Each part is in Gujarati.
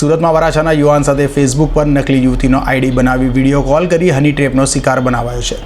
સુરતમાં વરાછાના યુવાન સાથે ફેસબુક પર નકલી યુવતીનો આઈડી બનાવી વીડિયો કોલ કરી હની ટ્રેપનો શિકાર બનાવાયો છે.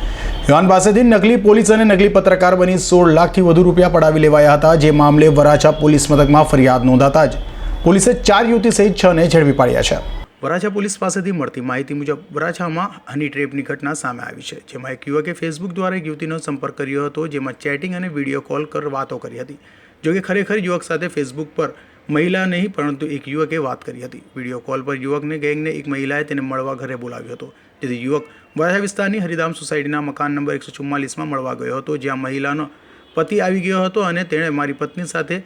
યુવાન પાસેથી નકલી પોલીસ અને નકલી પત્રકાર બની સોળ લાખથી વધુ રૂપિયા પડાવી લેવાયા હતા, જે મામલે વરાછા પોલીસ મથકમાં ફરિયાદ નોંધાતા જ પોલીસે ચાર યુવતી સહિત છ ને ઝડપી પાડ્યા છે. વરાછા પોલીસ પાસેથી મળતી માહિતી મુજબ, વરાછામાં હની ટ્રેપની ઘટના સામે આવી છે, જેમાં એક યુવકે ફેસબુક દ્વારા એક યુવતીનો સંપર્ક કર્યો હતો, જેમાં ચેટિંગ અને વીડિયો કોલ કર વાતો કરી હતી. જોકે ખરેખર યુવક સાથે ફેસબુક પર મહિલા નહીં, પરંતુ એક યુવકે વાત કરી હતી. વીડિયો કોલ પર યુવકને ગેંગને એક મહિલાએ તેને મળવા ઘરે બોલાવ્યો હતો. જેથી યુવક વરાછા વિસ્તારની હરિધામ સોસાયટીના મકાન નંબર એકસો ચુમ્માલીસમાં મળવા ગયો હતો, જ્યાં મહિલાનો પતિ આવી ગયો હતો અને તેણે મારી પત્ની સાથે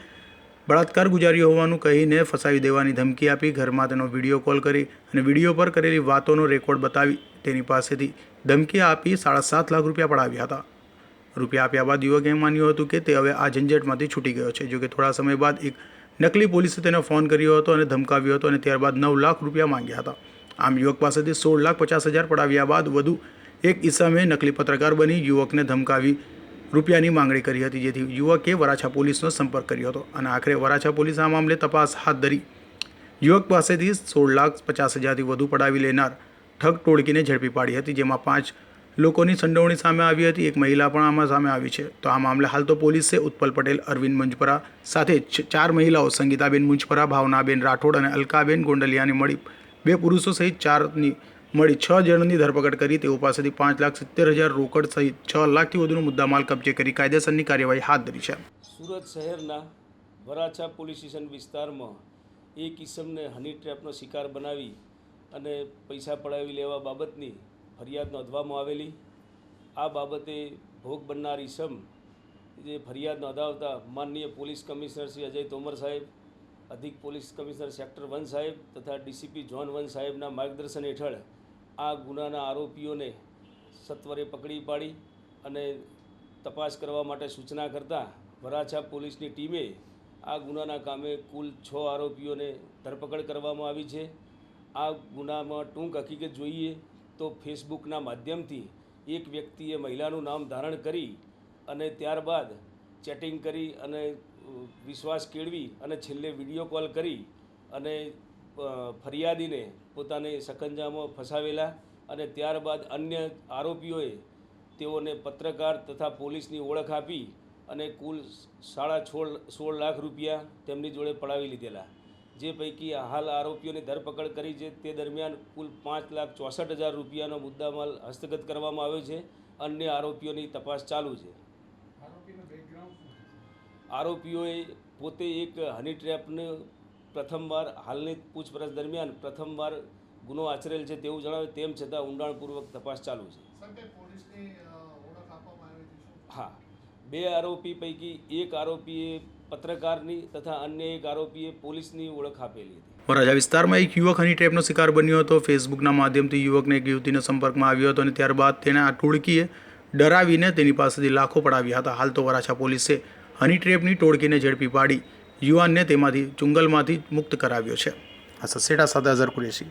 બળાત્કાર ગુજાર્યો હોવાનું કહીને ફસાવી દેવાની ધમકી આપી. ઘરમાં તેનો વીડિયો કોલ કરી અને વીડિયો પર કરેલી વાતોનો રેકોર્ડ બતાવી તેની પાસેથી ધમકી આપી સાડા સાત લાખ રૂપિયા પડાવ્યા હતા. રૂપિયા આપ્યા બાદ યુવકે માન્યું હતું કે તે હવે આ ઝંઝટમાંથી છૂટી ગયો છે. જોકે થોડા સમય બાદ એક નકલી પોલીસે તેને ફોન કર્યો હતો અને ધમકાવ્યો હતો અને ત્યારબાદ નવ લાખ રૂપિયા માંગ્યા હતા. આમ યુવક પાસેથી સોળ લાખ પચાસ હજાર પડાવ્યા બાદ વધુ એક ઈસામે નકલી પત્રકાર બની યુવકને ધમકાવી રૂપિયાની માંગણી કરી હતી, જેથી યુવકે વરાછા પોલીસનો સંપર્ક કર્યો હતો. અને આખરે વરાછા પોલીસ આ મામલે તપાસ હાથ ધરી. યુવક પાસેથી સોળ લાખ પચાસ હજારથી વધુ પડાવી લેનાર ઠગ ટોળકીને ઝડપી પાડી હતી, જેમાં પાંચ લોકોની સંડોવણી સામે આવી હતી. એક મહિલા પણ આમાં સામે આવી છે. તો આ મામલે હાલ તો પોલીસે ઉત્પલ પટેલ, અરવિંદ મુંજપરા સાથે ચાર મહિલાઓ, સંગીતાબેન મુંજપરા, ભાવનાબેન રાઠોડ અને અલકાબેન ગોંડલિયાની મળી. બે પુરુષો સહિત ચારની મળી. છ જણની ધરપકડ કરી. તેઓ પાસેથી પાંચ લાખ સિત્તેર હજાર રોકડ સહિત છ લાખથી વધુનો મુદ્દામાલ કબજે કરી કાયદેસરની કાર્યવાહી હાથ ધરી છે. સુરત શહેરના વરાછા પોલીસ સ્ટેશન વિસ્તારમાં એક ઈસમને હની ટ્રેપનો શિકાર બનાવી અને પૈસા પડાવી લેવા બાબતની ફરિયાદ નોંધવામાં આવેલી. આ બાબતે ભોગ બનનાર ઈસમ, જે ફરિયાદ નોંધાવતા માનનીય પોલીસ કમિશનર શ્રી અજય તોમર સાહેબ, અધિક પોલીસ કમિશનર સેક્ટર વન સાહેબ તથા ડીસીપી જોન વન સાહેબના માર્ગદર્શન હેઠળ આ ગુનાના આરોપીઓને સત્વરે પકડી પાડી અને તપાસ કરવા માટે સૂચના કરતાં વરાછા પોલીસની ટીમે આ ગુનાના કામે કુલ છ આરોપીઓને ધરપકડ કરવામાં આવી છે. આ ગુનામાં ટૂંક હકીકત જોઈએ તો ફેસબુકના માધ્યમથી એક વ્યક્તિએ મહિલાનું નામ ધારણ કરી અને ત્યારબાદ ચેટિંગ કરી અને વિશ્વાસ કેળવી અને છેલ્લે વીડિયો કોલ કરી અને ફરિયાદીને પોતાને સકંજામાં ફસાવેલા અને ત્યારબાદ અન્ય આરોપીઓએ તેઓને પત્રકાર તથા પોલીસની ઓળખ આપી અને કુલ સાડા સોળ લાખ રૂપિયા તેમની જોડે પડાવી લીધેલા. જે પૈકી હાલ આરોપીઓની ધરપકડ કરી છે તે દરમિયાન કુલ પાંચ લાખ ચોસઠ હજાર રૂપિયાનો મુદ્દામાલ હસ્તગત કરવામાં આવ્યો છે. અન્ય આરોપીઓની તપાસ ચાલુ છે. આરોપીઓએ પોતે એક હની ટ્રેપને પ્રથમવાર હાલની પૂછપરછ દરમિયાન પ્રથમવાર ગુનો આચરેલ છે તેવું જણાવે તેમ છતાં ઊંડાણપૂર્વક તપાસ ચાલુ છે. હા. બે આરોપી પૈકી એક આરોપીએ પત્રકારની તથા અન્ય એક આરોપીએ પોલીસની ઓળખ આપેલી હતી. વરાછા વિસ્તારમાં એક યુવક હની ટ્રેપનો શિકાર બન્યો હતો. ફેસબુકના માધ્યમથી યુવકને એક યુવતીના સંપર્કમાં આવ્યો હતો અને ત્યારબાદ તેને આ ટોળકીએ ડરાવીને તેની પાસેથી લાખો પડાવ્યા હતા. હાલ તો વરાછા પોલીસે હની ટ્રેપની ટોળકીને ઝડપી પાડી યુવાનને તેમાંથી ચુંગલમાંથી મુક્ત કરાવ્યો છે. આ સસેડા સાથે અઝર કુરેશી.